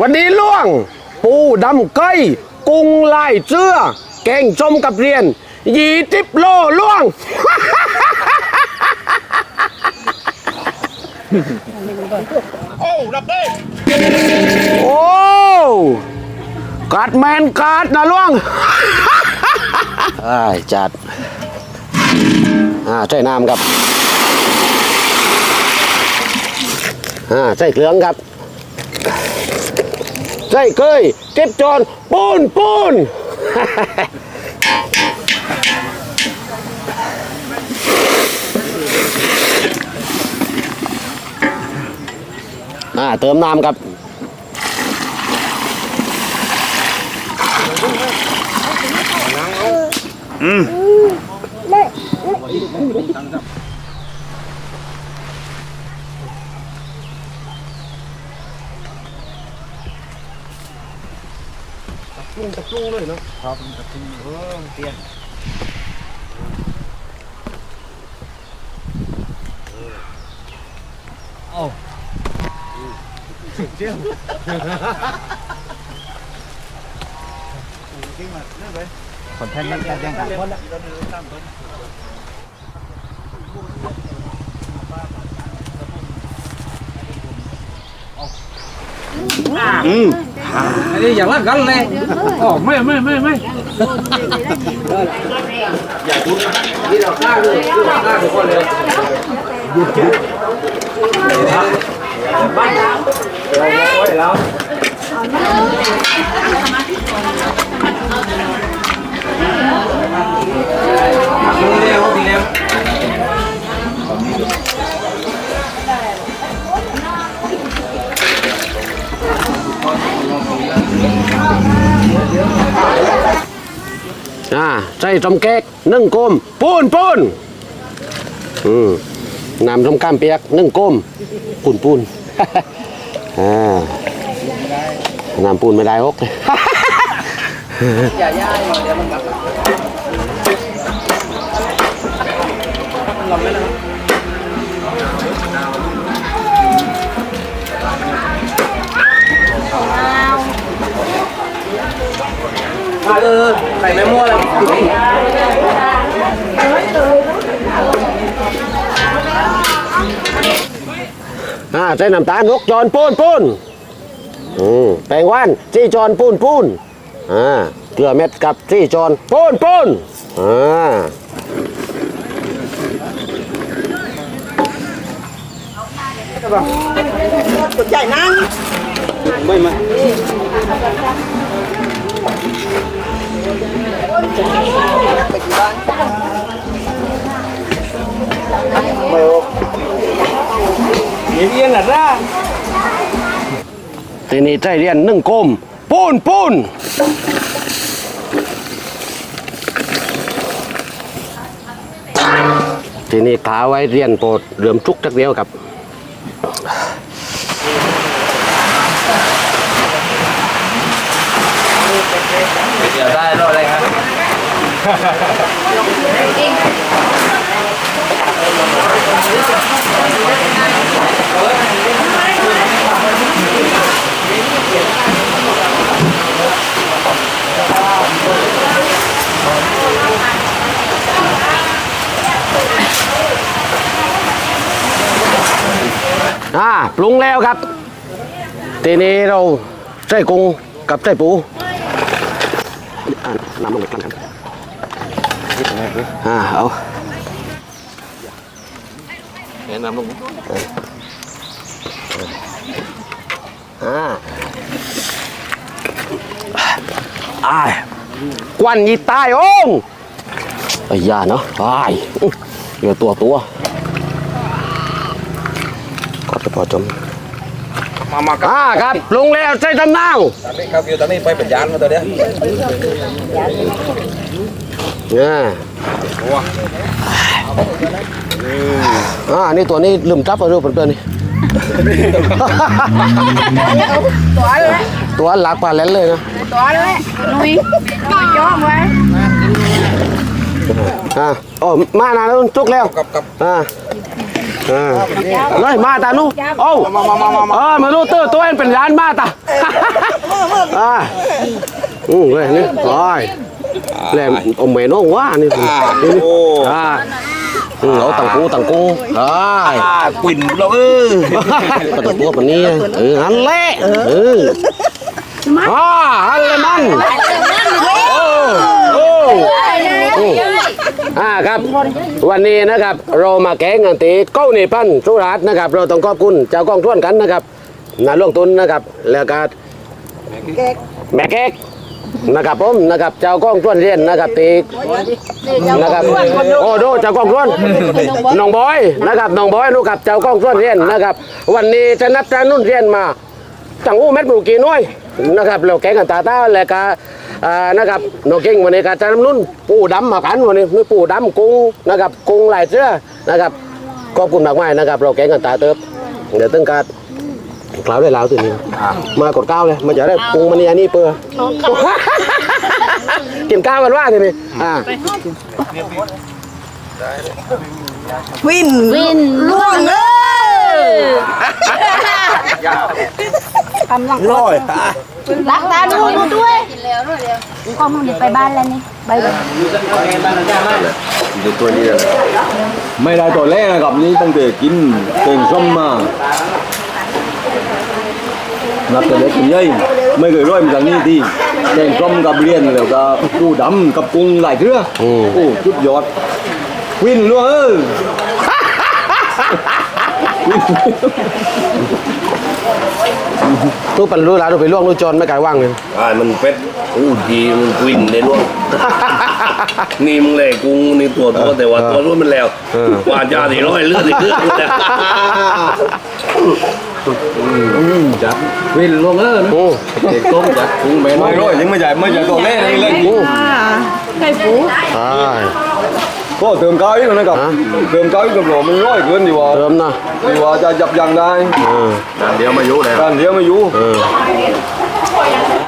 วันนี้ล่วง ปูดำเก้ยกุ้งลายเสื้อ แกงชมกับเรียน ยีติบโลล่วง โอ้รับได้โอ้กัดแมนกัดนะล่วงอ้ายจัด อ่าใส่น้ำครับอ่าใส่เครื่องครับ ใส่เกยเก็บจอนปูนปูนอ่าเติมน้ำครับคน แทนนั่งกันยังกันคนละอันนี้อย่างละกันเลยอ๋อไม่ไม่ไม่ไม่นี่เราฆ่าเลยเราฆ่าทุกคน เลยบ้านเราไว้แล้วดีแล้วดีแล้ว อ่าใส่จอมแก๊กนึ่งกลมปูนปูนอืมน้ำส้มก้ามเปียกนึ่งกลมปูนปูนอ่าน้ำปูนไม่ได้ฮกมา เออใส่แม่มั่วแล้วอ่าใส่น้ำตาลนกจอนปูนปูนอืมแปลงว่านจี้จอนปูนปูนอ่าเกลือเม็ดกับจี้จอนปูนปูนอ่าตัวใหญ่นั่งไม่ไม่ เย็นๆนะร่าทีนี้ใส่เรียนนึ่งกลมปูนปูนทีนี้ขาไว้เรียนโปรดเหลื่อมทุกจักเดียวกับ เดี๋ยวได้รออะไรครับอ่าปรุงแล้วครับ ทีนี้เราใส่กุ้งกับใส่ปู อ่าน้ำลงไปกลางกันอ่าเอาเห็นน้ำลงอ่าอ้ายกวนยีตายโองไอ้ยาเนาะอ้ายอื้อเดี๋ยวตัวตัวก็จะพอจม มามาครับอ่าครับปรุงแล้วใส่ตำนาวตอนนี้ครับอยู่ตอนนี้ไปเป็นยานมาตัวเนี้ยเนี่ยอ่านี่ตัวนี้ลืมจับเอาดูเพื่อนๆนี่ตัวเลยตัวหลักปลาแลนเลยนะตัวเลยนุ้ยนุ้ยย้อมไว้อ่าโอ้มานานแล้วจุกแล้วกับกับอ่าอ่า เลยมาตาลูกโอ้มาเออมาลูเตอร์ตัวเองเป็นร้านมาตาอ่าอืมเลยนี่ร้อยแหลมอมเมนว่านี่นี่นี่อ่าเอาตังกูตังกูได้ปิ่นเราเออก็ตัวตัวปนนี้เอออันเละเอออ่าอันเละมันโอ้โอ้ อ้อ่าครับ วันนี้นะครับเรามาแข่งกันตีเก้าในพันสุราษฎร์นะครับ เราต้องขอบคุณเจ้ากองทุนกันนะครับนาลงทุนนะครับ แล้วก็แม่เก๊กนะครับผมนะครับเจ้ากองทุนเรียนนะครับตีนะครับโอ้ดูเจ้ากองทุนน้องบอยนะครับน้องบอยนูกับเจ้ากองทุนเรียนนะครับ วันนี้จะนัดจานุ่นเรียนมาจังอู้เม็ดปลูกกี่หน้อยนะครับเราแกงกันตาตาแล้วก็อ่า นะครับนกเก่งวันนี้ก็จะน้ำนุ่นปูดำมากันวันนี้มีปูดำกุ้งนะครับกุ้งลายเสื้อนะครับขอบคุณมากมายนะครับ เราแกงกันตาเติบเดี๋ยวตึงการกล่าวได้แล้วตัวนี้มากดก้าวเลยมาจะได้กุ้งมันนี่อันนี้เปื่อกินข้าวกันว่าทีนี้อ่าวินวินล่วงเลย ร้อยรักตาดูดูด้วยข้อมูลเดี๋ยวไปบ้านแล้วนี่ไปเลยไม่ได้ตัวแรกนะครับนี่ตั้งแต่กินเต่งส้มมานับแต่เล็กเป็นใหญ่ไม่เคยร้อยมาจากนี้ที่เต่งส้มกับเรียนแล้วก็ปูดำกับกุ้งหลายเครือโอ้ชุดยอดวินล้วนเออ ตู้ปันรู้แล้วดูไปล่วงรู้จนไม่ไกลว่างเลยอ่ามันเป็ดอู้ดีมันกวินได้ด้วยนี่มึงเลยกูนี่ตัวตัวแต่ว่าตัวรู้มันแล้วกว่าจะสี่ร้อยเลือดอีกเลือดเลยจัดวินล้วนเออนะโอ้เด็กต้มจัดกุ้งแม่ไม่ร้อยยังไม่ใหญ่ไม่ใหญ่ตัวแรกนี่เลยโอ้ไก่ปูใช่ ก็เติมก้าวอีกนะครับเติมก้าวอีกกับหลมันร้อยเกินดีกว่าเติมนะดีกว่าจะจับยังได้เออการเดียวมาอยู่แล้วการเดียวมาอยู่เออ